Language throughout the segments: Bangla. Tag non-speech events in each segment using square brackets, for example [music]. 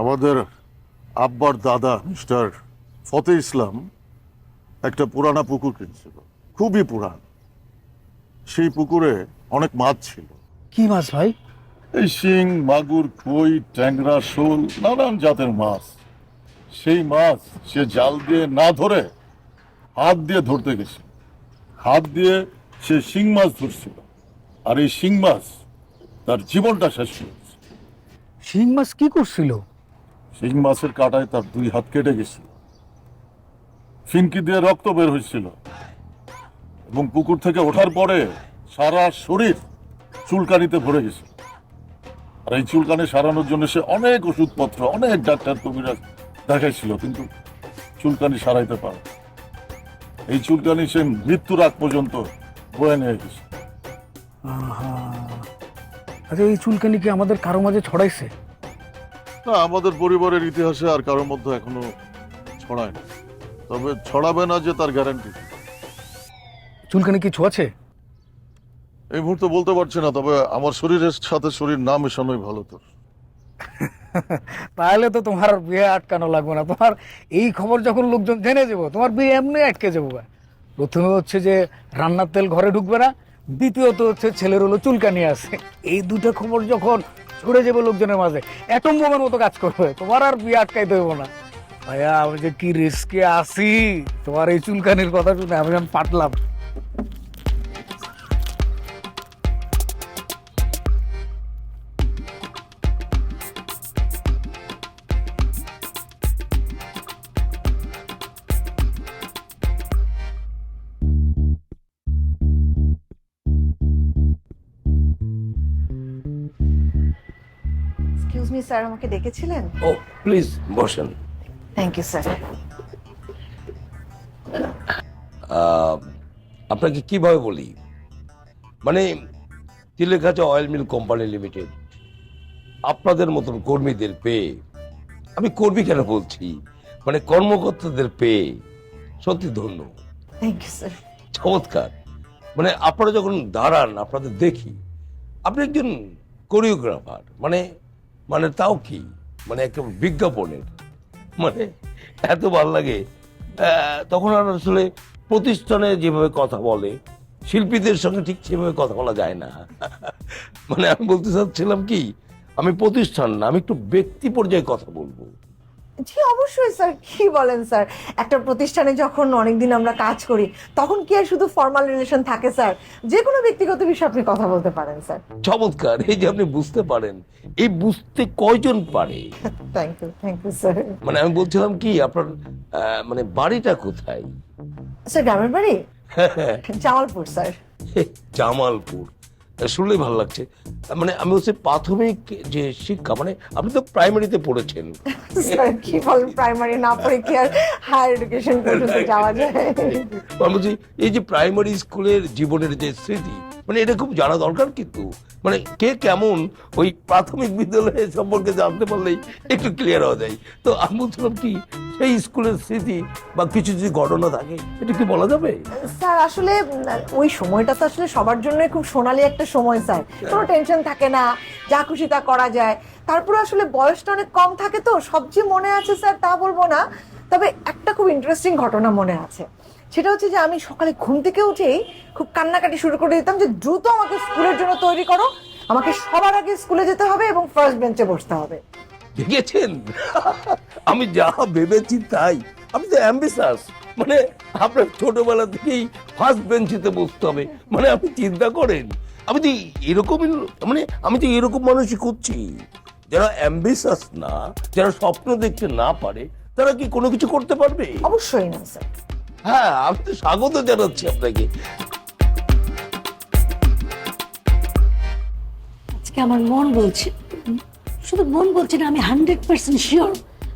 আমাদের আব্বার দাদা মিস্টার ফতে ইসলাম একটা পুরানা পুকুর কিনছিল। খুবই পুরান। সেই পুকুরে অনেক মাছ ছিল। কি মাছ ভাই? এই শিং মাগুর কই ট্যাংরা শোল নানান জাতের মাছ। সেই মাছ সে জাল দিয়ে না ধরে হাত দিয়ে ধরতে গেছে। হাত দিয়ে সে শিং মাছ ধরছিল। আর এই শিং মাছ তার জীবনটা শেষ করেছে শিং মাছ কি করছিল? শিং মাছের কাটায় তার দুই হাত কেটে গেছিল ফিনকি দিয়ে রক্ত বের হয়েছিল এবং পুকুর থেকে ওঠার পরে সারা শরীর চুলকানিতে ভরে গেছে। আর এই চুলকানি সারানোর জন্য সে অনেক ওষুধপত্র, অনেক ডাক্তার কবিরাজ দেখাইছিল, কিন্তু চুলকানি সারাইতে পারে এই চুলকানি সে মৃত্যুর আগ পর্যন্ত বয়ে নিয়ে গেছে। আচ্ছা এই চুলকানি কি আমাদের কারও মাঝে ছড়াইছে? না আমাদের পরিবারের ইতিহাসে আর কারোর মধ্যে এখনও ছড়ায় না। তবে ছড়াবে না যে তার গ্যারান্টি চুলকানি কি ছোঁয়াছে? এই মুহূর্তে বলতে পারছি না তবে আমার শরীরের সাথে শরীর না মেশানোই ভালো তোর। [laughs] তাহলে তো তোমার বিয়ে আটকানো লাগবে না। তোমার এই খবর যখন লোকজন জেনে যাব তোমার বিয়ে এমনি আটকে যাব। প্রথমে হচ্ছে যে রান্নার তেল ঘরে ঢুকবে না দ্বিতীয়ত হচ্ছে ছেলের হলো চুলকানি আছে। এই দুটো খবর যখন ছড়ে যাবে লোকজনের মাঝে। অ্যাটম বোমার মতো কাজ করবে। তোমার আর বিয়ে আটকাই দেবো না। ভাইয়া, আমি যে কি রিস্কে আসি তোমার এই চুলকানির কথা শুনে আমি যেমন পাটলাম মি স্যার আমাকে ডেকেছিলেন? ও প্লিজ বসেন। থ্যাংক ইউ স্যার আপনাকে কীভাবে বলি? মানে তিলেখাচা অয়েল মিল কোম্পানি লিমিটেড আপনাদের মতন কর্মীদের পেয়ে আমি কর্মী কেন বলছি? মানে কর্মকর্তাদের পেয়ে সত্যি ধন্য। থ্যাংক ইউ স্যার চমৎকার। মানে আপনারা যখন দাঁড়ান আপনাদের দেখি আপনি একজন কোরিওগ্রাফার মানে মানে তাও কি? মানে একটা বিজ্ঞাপনের। মানে এত ভালো লাগে। তখন আর আসলে প্রতিষ্ঠানে যেভাবে কথা বলে, শিল্পীদের সঙ্গে ঠিক সেভাবে কথা বলা যায় না। [laughs] মানে আমি বলতে চাচ্ছিলাম কি, আমি প্রতিষ্ঠান না, আমি একটু ব্যক্তি পর্যায়ে কথা বলব। জি অবশ্যই স্যার। কি বলেন স্যার? একটা প্রতিষ্ঠানে যখন অনেকদিন আমরা কাজ করি তখন কি আর শুধু ফর্মাল রিলেশন থাকে স্যার? যে কোনো ব্যক্তিগত বিষয়ে আপনি কথা বলতে পারেন স্যার। চমৎকার। এই যে আপনি বুঝতে পারেন এই বুঝতে কয়জন পারে? Thank you thank you sir মানে আমি বলছিলাম কি আপনার মানে বাড়িটা কোথায়? স্যার গ্রামের বাড়ি? জামালপুর স্যার। জামালপুর। শুনলেই ভালো লাগছে। মানে আমি বলছি প্রাথমিক যে শিক্ষা মানে আপনি তো প্রাইমারিতে পড়েছেন। কি বলেন প্রাইমারি না পড়ে কি আর হায়ার এডুকেশন পর্যন্ত যাওয়া যায়? আমি বলছি এই যে প্রাইমারি স্কুলের জীবনের যে স্মৃতি মানে এটা খুব জানা দরকার কিন্তু। মানে কে কেমন ওই প্রাথমিক বিদ্যালয় সম্পর্কে জানতে পারলেই একটু ক্লিয়ার হওয়া যায়। তো আমি বলছিলাম কি সেই স্কুলের স্মৃতি বা কিছু যদি ঘটনা থাকে, এটা কি বলা যাবে? স্যার, আসলে ওই সময়টা তো আসলে সবার জন্য খুব সোনালি একটা সময়, স্যার। কোনো টেনশন থাকে না, যা খুশি তা করা যায়। তারপরে আসলে বয়সটা অনেক কম থাকে তো সবচেয়ে মনে আছে, স্যার, তা বলব না। তবে একটা খুব ইন্টারেস্টিং ঘটনা মনে আছে। সেটা হচ্ছে যে, আমি সকালে ঘুম থেকে উঠেই খুব কান্নাকাটি শুরু করে দিতাম যে, দ্রুত আমাকে স্কুলের জন্য তৈরি করো। আমাকে সবার আগে স্কুলে যেতে হবে এবং ফার্স্ট বেঞ্চে বসতে হবে। দেখেছেন আমি যা ভেবেছি তাই। আমি তো অ্যাম্বিসাস মানে আপনার ছোটবেলা থেকেই ফার্স্ট বেঞ্চিতে বসতে হবে। মানে আপনি চিন্তা করেন। আমি তো এরকমই মানে আমি তো এরকম মানুষই করছি যারা অ্যাম্বিসাস না যারা স্বপ্ন দেখতে না পারে তারা কি কোনো কিছু করতে পারবে? অবশ্যই না স্যার। হ্যাঁ আমি তো স্বাগত জানাচ্ছি আপনাকে। আজকে আমার মন বলছে। শুধু মন বলছে না আমি হান্ড্রেড পার্সেন্ট শিওর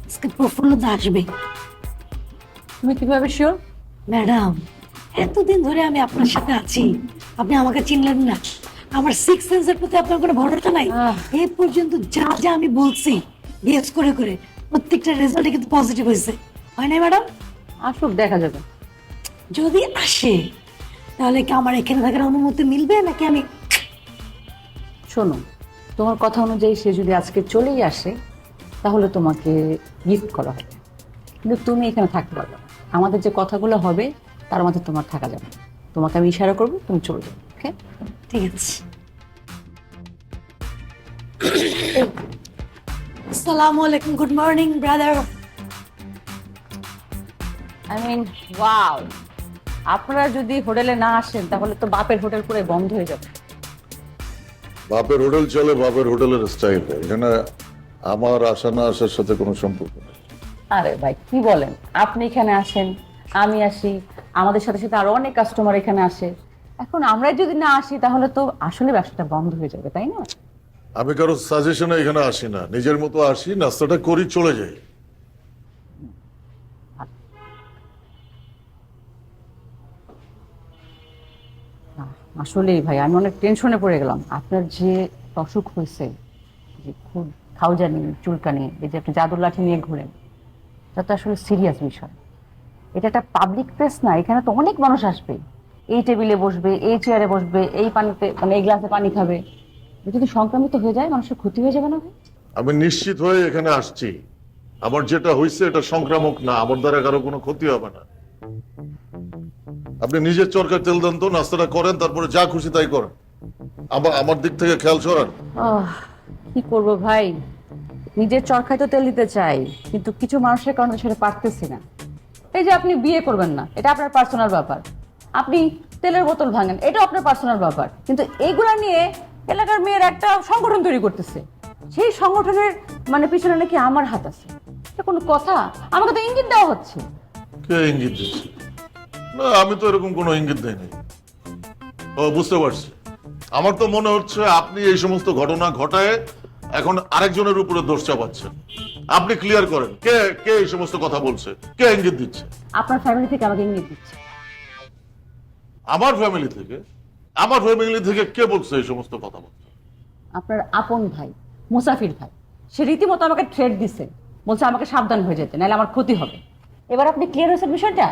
আজকে প্রফুল্লতা আসবে। তুমি কীভাবে শিওর ম্যাডাম এতদিন ধরে আমি আপনার সাথে আছি। আপনি আমাকে চিনলেন না। আমার সিক্স সেন্সের প্রতি আপনার কোনো ভরসা নাই। এ পর্যন্ত যা যা আমি বলছি গেস করে করে প্রত্যেকটা রেজাল্টে কিন্তু পজিটিভ হয়েছে। হয় না ম্যাডাম? আসুক দেখা যাবে। যদি আসে তাহলে কি আমার এখানে থাকার অনুমতি মিলবে? নাকি আমি শোনো তোমার কথা অনুযায়ী সে যদি আজকে চলেই আসে তাহলে তোমাকে গিফট করা হবে। কিন্তু তুমি এখানে থাকতে পারবে না। আমাদের যে কথাগুলো হবে তার মধ্যে তোমার থাকা যাবে না। তোমাকে আমি ইশারা করব তুমি চলে যাবে ওকে? ঠিক আছে। আসসালামু আলাইকুম good morning brother. I mean wow আপনারা যদি হোটেলে না আসেন তাহলে তো বাপের হোটেল পুরো বন্ধ হয়ে যাবে। বাপের হোটেল চলে বাপের হোটেলের স্টাইল এখানে আমার আসা না আসার সাথে কোনো সম্পর্ক নেই। আরে ভাই কি বলেন? আপনি এখানে আসেন আমি আসি আমাদের সাথে সাথে আরও অনেক কাস্টমার এখানে আসে। এখন আমরা যদি না আসি তাহলে তো আসলে ব্যবসাটা বন্ধ হয়ে যাবে তাই না? আমি কারও সাজেশনে এখানে আসি না। নিজের মতো আসি নাস্তাটা করি চলে যাই। আসলেই ভাই, আমি অনেক টেনশনে পড়ে গেলাম। আপনার যে অসুখ হয়েছে, যে খুব খাউজানি, চুলকানি, এই যে আপনি জাদুর লাঠি নিয়ে ঘুরেন, এটা তো আসলে সিরিয়াস বিষয়। এটা একটা পাবলিক প্লেস না, এখানে তো অনেক মানুষ আসবে। এই টেবিলে বসবে, এই চেয়ারে বসবে, এই পানিতে মানে এই গ্লাসে পানি খাবে। যদি সংক্রামিত হয়ে যায়, মানুষের ক্ষতি হয়ে যাবে না ভাই? আমি নিশ্চিত হয়ে এখানে আসছি। আমার যেটা হয়েছে এটা সংক্রামক না, আমার দ্বারা কারও কোনো ক্ষতি হবে না। আপনি নিজের চরকার তেল দেন তো নাস্তাটা করেন তারপরে যা খুশি তাই করেন। আমার আমার দিক থেকে খেয়াল সরান আহ, কি করব ভাই? নিজের চরকায় তো তেল দিতে চাই কিন্তু কিছু মানুষের কারণে সেটা পারতেছি না। এই যে আপনি বিয়ে করবেন না এটা আপনার পার্সোনাল ব্যাপার। আপনি তেলের বোতল ভাঙেন এটা আপনার পার্সোনাল ব্যাপার। কিন্তু এইগুলা নিয়ে এলাকার মেয়ের একটা সংগঠন তৈরি করতেছে। সেই সংগঠনের মানে পিছনে নাকি আমার হাত আছে। এটা কোনো কথা? আমাকে তো ইঙ্গিত দেওয়া হচ্ছে। কে ইঙ্গিত দিচ্ছে? না আমি তো এরকম কোনো ইঙ্গিত দেইনি। ও বুঝতে পারছি। আমার তো মনে হচ্ছে আপনি এই সমস্ত ঘটনা ঘটায় এখন আরেকজনের উপরে দোষ চাপাচ্ছেন। আপনি ক্লিয়ার করেন কে কে এই সমস্ত কথা বলছে? কে ইঙ্গিত দিচ্ছে? আপনার ফ্যামিলি থেকে আমাকে ইঙ্গিত দিচ্ছে। আমার ফ্যামিলি থেকে? আমার ফ্যামিলি থেকে কে বলছে এই সমস্ত কথা বলছে? আপনার আপন ভাই মুসাফির ভাই সে রীতিমতো আমাকে থ্রেড দিছে। বলছে আমাকে সাবধান হয়ে যেতে নাহলে আমার ক্ষতি হবে। এবার আপনি ক্লিয়ার হয়েছেন বিষয়টা?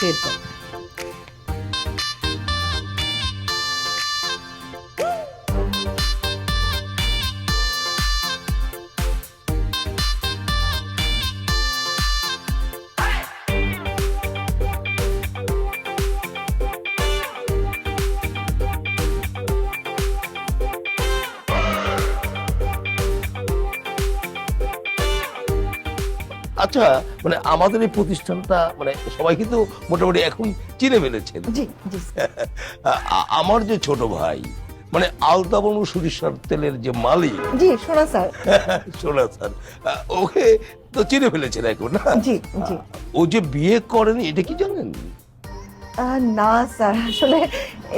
சேர்ப்போம் আচ্ছা মানে আমাদের এই প্রতিষ্ঠানটা মানে সবাই কিন্তু মোটামুটি এখন চিনে ফেলেছেন। আমার যে ছোট ভাই মানে আলতাবনু সরিষার তেলের যে মালিক। জি শোনা স্যার। [laughs] শোনা স্যার। ওকে তো চিনে ফেলেছেন এখন। না জি জি। ও যে বিয়ে করেনি এটা কি জানেন? না স্যার আসলে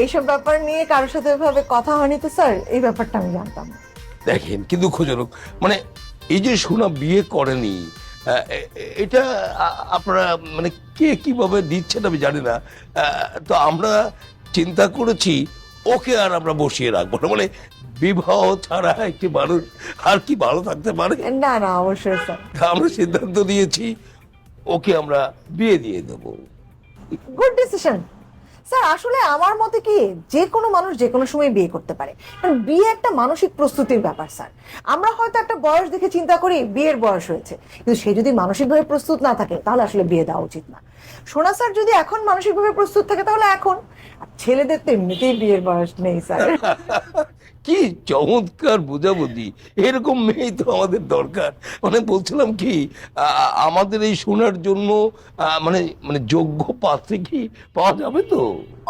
এইসব ব্যাপার নিয়ে কারোর সাথে এভাবে কথা হয়নি তো স্যার এই ব্যাপারটা আমি জানতাম। দেখেন কি দুঃখজনক মানে এই যে সোনা বিয়ে করেনি এটা আপনারা মানে কে কীভাবে দিচ্ছেন আমি জানি না। তো আমরা চিন্তা করেছি ওকে আর আমরা বসিয়ে রাখব না। মানে বিবাহ ছাড়া একটি মানুষ আর কি ভালো থাকতে পারে? না না অবশ্যই আমরা সিদ্ধান্ত দিয়েছি ওকে আমরা বিয়ে দিয়ে দেবো। Good decision. স্যার, আসলে আমার মতে কি যে কোনো মানুষ যে কোনো সময় বিয়ে করতে পারে। কারণ বিয়ে একটা মানসিক প্রস্তুতির ব্যাপার, স্যার। আমরা হয়তো একটা বয়স দেখে চিন্তা করি, বিয়ের বয়স হয়েছে। কিন্তু সে যদি মানসিকভাবে প্রস্তুত না থাকে, তাহলে আসলে বিয়ে দেওয়া উচিত না। সোনা, স্যার, যদি এখন মানসিকভাবে প্রস্তুত থাকে, তাহলে এখন? আর ছেলেদের তো এমনিতেই বিয়ের বয়স নেই, স্যার। [laughs] কি চমৎকার বোঝাবুঝি। এরকম মেয়ে তো আমাদের দরকার। মানে বলছিলাম কি আমাদের এই শোনার জন্য মানে মানে যোগ্য পাত্রে কি পাওয়া যাবে তো?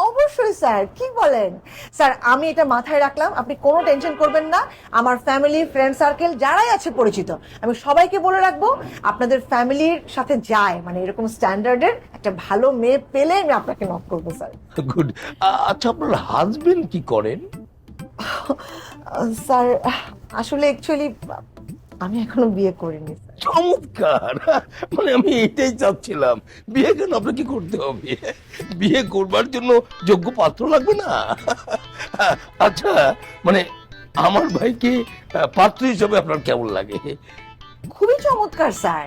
অবশ্যই স্যার কি বলেন? স্যার আমি এটা মাথায় রাখলাম আপনি কোনো টেনশন করবেন না। আমার ফ্যামিলি ফ্রেন্ড সার্কেল যারাই আছে পরিচিত আমি সবাইকে বলে রাখব আপনাদের ফ্যামিলির সাথে যায়। মানে এরকম স্ট্যান্ডার্ডের একটা ভালো মেয়ে পেলে আমি আপনাকে নক করব স্যার। গুড আচ্ছা আপনার হাজবেন্ড কি করেন? স্যার আসলে অ্যাকচুয়ালি আমি এখনও বিয়ে করিনি চমৎকার! মানে আমি এটাই চাচ্ছিলাম। বিয়ে কেন? আপনাকে করতে হবে? বিয়ে করবার জন্য যোগ্য পাত্র লাগবে না? আচ্ছা মানে আমার ভাইকে পাত্র হিসাবে আপনার কেমন লাগে? খুবই চমৎকার স্যার।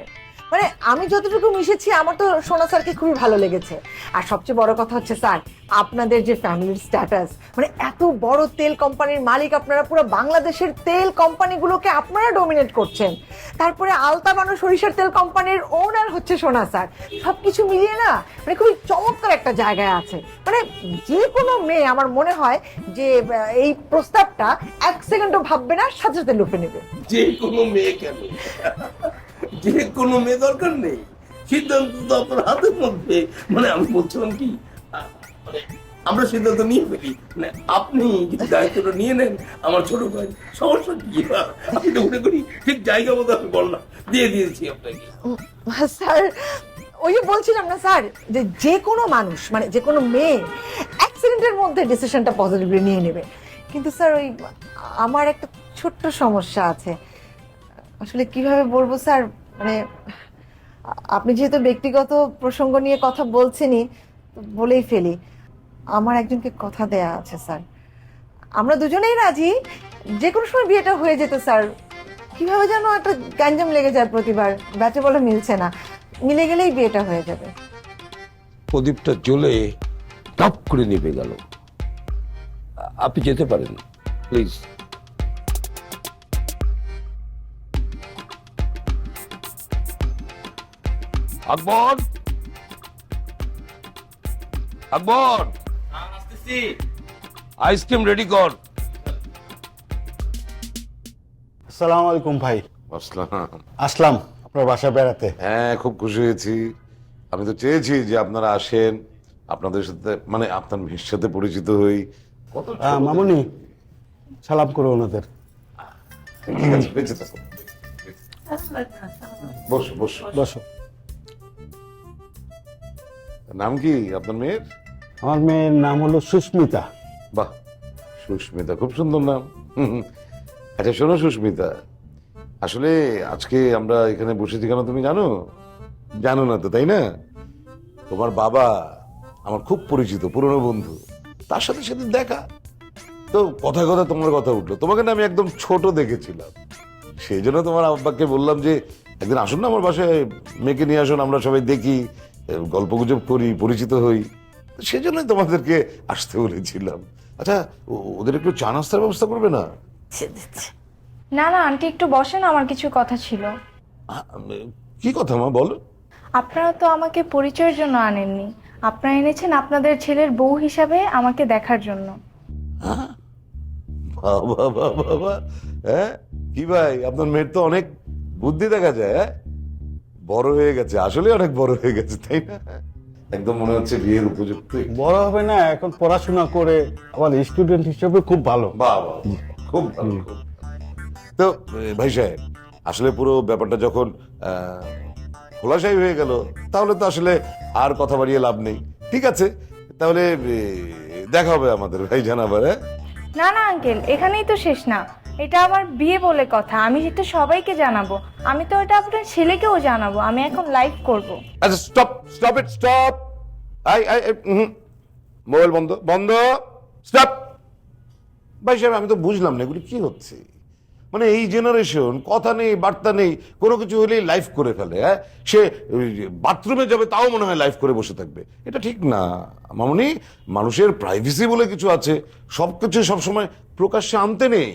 মানে আমি যতটুকু মিশেছি, আমার তো সোনা স্যারকে খুবই ভালো লেগেছে। আর সবচেয়ে বড় কথা হচ্ছে, স্যার, আপনাদের যে ফ্যামিলির স্ট্যাটাস মানে এত বড় তেল কোম্পানির মালিক আপনারা, পুরো বাংলাদেশের তেল কোম্পানিগুলোকে আপনারা ডোমিনেট করছেন। তারপরে আলতা মানুষ সরিষার তেল কোম্পানির ওনার হচ্ছে সোনা স্যার। সব কিছু মিলিয়ে না মানে খুবই চমৎকার একটা জায়গায় আছে। মানে যে কোনো মেয়ে, আমার মনে হয় যে এই প্রস্তাবটা এক সেকেন্ডও ভাববে না, সাথে সাথে লুপে নেবে। যে কোনো মেয়ে কেন? যে কোনো মেয়ে দরকার নেই। সিদ্ধান্ত তো আপনার হাতের মধ্যে। মানে আমি বলছিলাম কি মানে আমরা সিদ্ধান্ত নিয়ে ফেলি। মানে আপনি যদি দায়িত্বটা নিয়ে নেন, আমার ছোট ভাই। সমস্যা কি? আমি তো মনে করি ঠিক জায়গা মতো আমি বললাম, দিয়ে দিয়েছি আপনাকে। স্যার, ওই বলছিলাম না, স্যার, যে যে কোনো মানুষ মানে যে কোনো মেয়ে অ্যাক্সিডেন্টের মধ্যে ডিসিশনটা পজিটিভলি নিয়ে নেবে। কিন্তু স্যার, ওই আমার একটা ছোট্ট সমস্যা আছে। আসলে কীভাবে বলব, স্যার? মানে আপনি যেহেতু ব্যক্তিগত প্রসঙ্গ নিয়ে কথা বলছেনই বলেই ফেলি। আমার একজনকে কথা দেয়া আছে, স্যার। আমরা দুজনেই রাজি যে কোনো সময় বিয়েটা হয়ে যেত, স্যার। কীভাবে যেন একটা গ্যাঞ্জাম লেগে যায় প্রতিবার, ব্যাটে বলে মিলছে না। মিলে গেলেই বিয়েটা হয়ে যাবে। প্রদীপটা জ্বলে টপ করে নিভে গেল। আপনি যেতে পারেন, please. Akbar! Akbar! Ice cream ready কর। আসসালামু আলাইকুম ভাই। আসলাম আসলাম আপনার বাসায় বেড়াতে। হ্যাঁ খুব খুশি হয়েছি। আমি তো চেয়েছি যে আপনারা আসেন আপনাদের সাথে মানে আপনার মেয়ের সাথে পরিচিত হই। কত মামুনি সালাম করো ওনাদের। ঠিক আছে বেঁচে থাকো বসো বসো। বসো। নাম কি আপনার মেয়ের? আমার মেয়ের নাম হলো সুস্মিতা। বাহ সুস্মিতা খুব সুন্দর নাম। আচ্ছা শোনো সুস্মিতা আসলে আজকে আমরা এখানে বসেছি কেন তুমি জানো? জানো না তো তাই না? তোমার বাবা আমার খুব পরিচিত পুরনো বন্ধু। তার সাথে সেদিন দেখা। তো কথা কথা তোমার কথা উঠল। তোমাকে না আমি একদম ছোট দেখেছিলাম। সেই জন্য তোমার আব্বাকে বললাম যে একদিন আসুন না আমার বাসায় মেয়েকে নিয়ে আসুন আমরা সবাই দেখি। গল্প গুজব করি পরিচিত হই সেই জন্যই তোমাদেরকে আসতে বলেছিলাম। আচ্ছা ওদের একটু চা নাস্তার ব্যবস্থা করবে না? না না আন্টি একটু বসেন আমার কিছু কথা ছিল। কি কথা মা বলো। আপনারা তো আমাকে পরিচয়ের জন্য আনেননি। আপনারা এনেছেন আপনাদের ছেলের বউ হিসাবে আমাকে দেখার জন্য। বাবা বাবা বাবা। হ্যাঁ? কি ভাই আপনার মেয়ের তো অনেক বুদ্ধি দেখা যায় হ্যাঁ? বড় হয়ে গেছে। আসলে অনেক বড় হয়ে গেছে তাই না? একদম মনে হচ্ছে বিয়ের উপযুক্ত বড় হবে না এখন পড়াশোনা করে আমার স্টুডেন্ট হিসেবে খুব ভালো। বাবা খুব ভালো তো ভাই সাহেব আসলে পুরো ব্যাপারটা যখন আহ, খোলাসাই হয়ে গেল তাহলে তো আসলে আর কথা বাড়িয়ে লাভ নেই। ঠিক আছে তাহলে দেখা হবে আমাদের ভাই জানাবার হ্যাঁ? না না আঙ্কেল এখানেই তো শেষ না। এটা আমার বিয়ে বলে কথা। আমি এটা সবাইকে জানাব। আমি তো এটা আপনার ছেলেকেও জানাব। আমি এখন লাইভ করব। আচ্ছা stop stop it stop I I mobile বন্ধ বন্ধ। স্টপ ভাই সাহেব, আমি তো বুঝলাম না, এগুলি কি হচ্ছে? মানে এই জেনারেশন কথা নেই, বার্তা নেই, কোনো কিছু হলেই লাইফ করে ফেলে হ্যাঁ? সে বাথরুমে যাবে, তাও মনে হয় লাইফ করে বসে থাকবে। এটা ঠিক না। মামনি, মানুষের প্রাইভেসি বলে কিছু আছে। সব কিছু সবসময় প্রকাশ্যে আনতে নেই।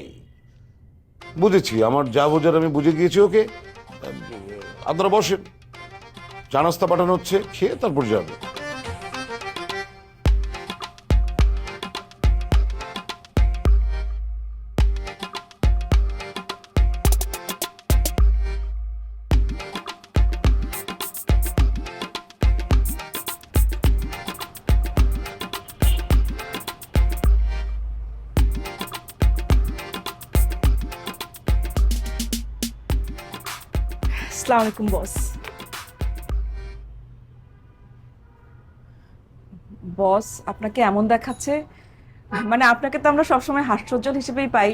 বুঝেছি, আমার যা বোঝার আমি বুঝে গিয়েছি, ওকে। আপনারা বসেন। চা নাস্তা পাঠানো হচ্ছে, খেয়ে তারপর যাবে। আসসালামু আলাইকুম বস বস আপনাকে এমন দেখাচ্ছে মানে আপনাকে তো আমরা সবসময় হাস্যোজ্জ্বল হিসেবেই পাই।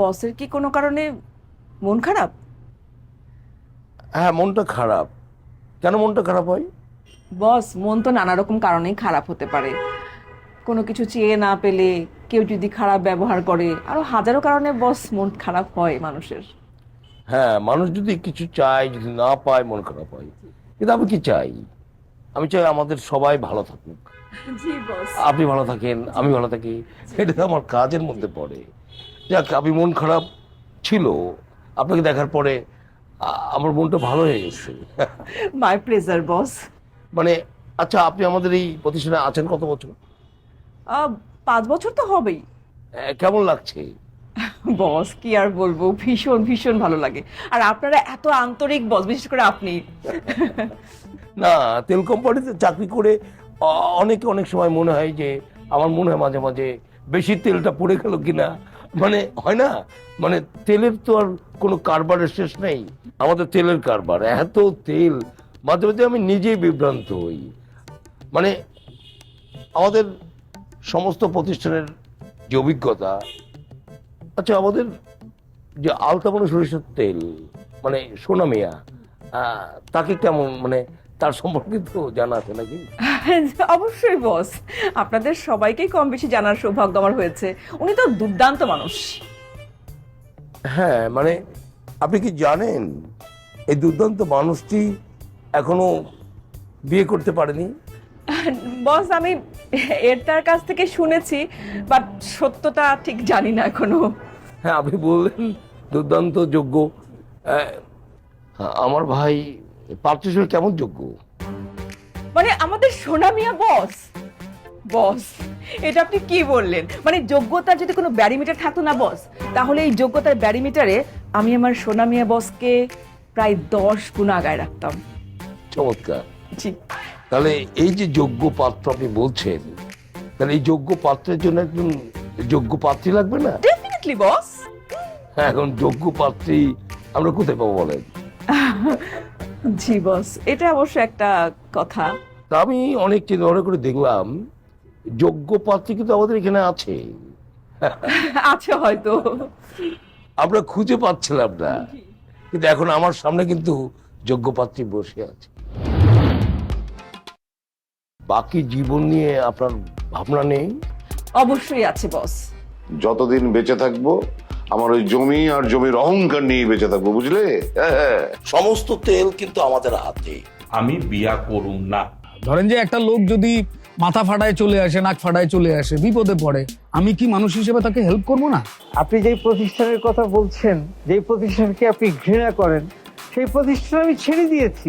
বসের কি কোনো কারণে মন খারাপ? হ্যাঁ মনটা খারাপ। কেন মনটা খারাপ হয়? বস মন তো নানা রকম কারণেই খারাপ হতে পারে। কোনো কিছু চেয়ে না পেলে কেউ যদি খারাপ ব্যবহার করে আরও হাজারো কারণে বস মন খারাপ হয় মানুষের। হ্যাঁ মানুষ যদি কিছু চায় যদি না পায় মন খারাপ হয়। কিন্তু আমি কি চাই? আমি চাই আমাদের সবাই ভালো থাকুক। আপনি ভালো থাকেন আমি ভালো থাকি। এটা আমার কাজের মধ্যে পড়ে। যাক আমি মন খারাপ ছিল। আপনাকে দেখার পরে আমার মনটা ভালো হয়ে গেছে। My pleasure boss. মানে আচ্ছা আপনি আমাদের এই প্রতিষ্ঠানে আছেন কত বছর? পাঁচ বছর তো হবেই। কেমন লাগছে? বস, কি আর বলব? ভীষণ ভীষণ ভালো লাগে। আর আপনারা এত আন্তরিক বস, বিশেষ করে আপনি। না, তেল কোম্পানিতে চাকরি করে অনেকে অনেক সময় মনে হয় যে, আমার মনে হয় মাঝে মাঝে বেশি তেলটা পড়ে গেল কিনা। মানে হয় না? মানে তেলের তো আর কোনো কারবারের শেষ নেই। আমাদের তেলের কারবার, এত তেল। মাঝে মাঝে আমি নিজেই বিভ্রান্ত হই। মানে আমাদের সমস্ত প্রতিষ্ঠানের যে অভিজ্ঞতা আচ্ছা আমাদের যে আলতামনে সরিষার তেল মানে সোনা মিয়া তাকে কেমন মানে তার সম্পর্কে তো জানা আছে নাকি? [laughs] অবশ্যই বস। আপনাদের সবাইকেই কম বেশি জানার সৌভাগ্য আমার হয়েছে। উনি তো দুর্দান্ত মানুষ। হ্যাঁ মানে আপনি কি জানেন এই দুর্দান্ত মানুষটি এখনও বিয়ে করতে পারেনি? [laughs] বস আমি এর তার কাছ থেকে শুনেছি বাট সত্যটা ঠিক জানি না এখনও। হ্যাঁ আপনি বললেন দুর্দান্ত যোগ্য। আমার ভাই পার্থ কেমন যোগ্য? মানে আমাদের সোনা মিয়া বস বস এটা আপনি কি বললেন? মানে যোগ্যতার যদি কোনো ব্যারিমিটার থাকতো না বস তাহলে এই যোগ্যতার ব্যারিমিটারে আমি আমার সোনা মিয়া বসকে প্রায় দশ গুণ আগায় রাখতাম। চমৎকার। জি। তাহলে এই যে যোগ্য পাত্র আপনি বলছেন তাহলে এই যোগ্য পাত্রের জন্য একজন যোগ্য পাত্রী লাগবে না? ডেফিনেটলি বস হ্যাঁ, এখন যোগ্য পাত্রী আমরা কোথায় পাবো বলেন? [laughs] জি বস এটা অবশ্য একটা কথা। তা আমি অনেক চিন্তা ভাবনা করে দেখলাম যোগ্য পাত্রী কিন্তু আমাদের এখানে আছে। [laughs] আছে হয়তো। আমরা খুঁজে পাচ্ছিলাম না। কিন্তু এখন আমার সামনে কিন্তু যোগ্য পাত্রী বসে আছে। বাকি জীবন নিয়ে আপনার ভাবনা নেই? অবশ্যই আছে বস যতদিন বেঁচে থাকব আমার ওই জমি আর জমির অহংকার নিয়ে বেঁচে থাকব বুঝলে? হ্যাঁ সমস্ত তেল কিন্তু আমাদের হাতে। আমি বিয়া করুম না। ধরেন যে একটা লোক যদি মাথা ফাটায় চলে আসে নাক ফাটায় চলে আসে বিপদে পড়ে আমি কি মানুষ হিসেবে তাকে হেল্প করব না? আপনি যেই প্রতিষ্ঠানের কথা বলছেন যেই প্রতিষ্ঠানকে আপনি ঘৃণা করেন সেই প্রতিষ্ঠান আমি ছেড়ে দিয়েছি।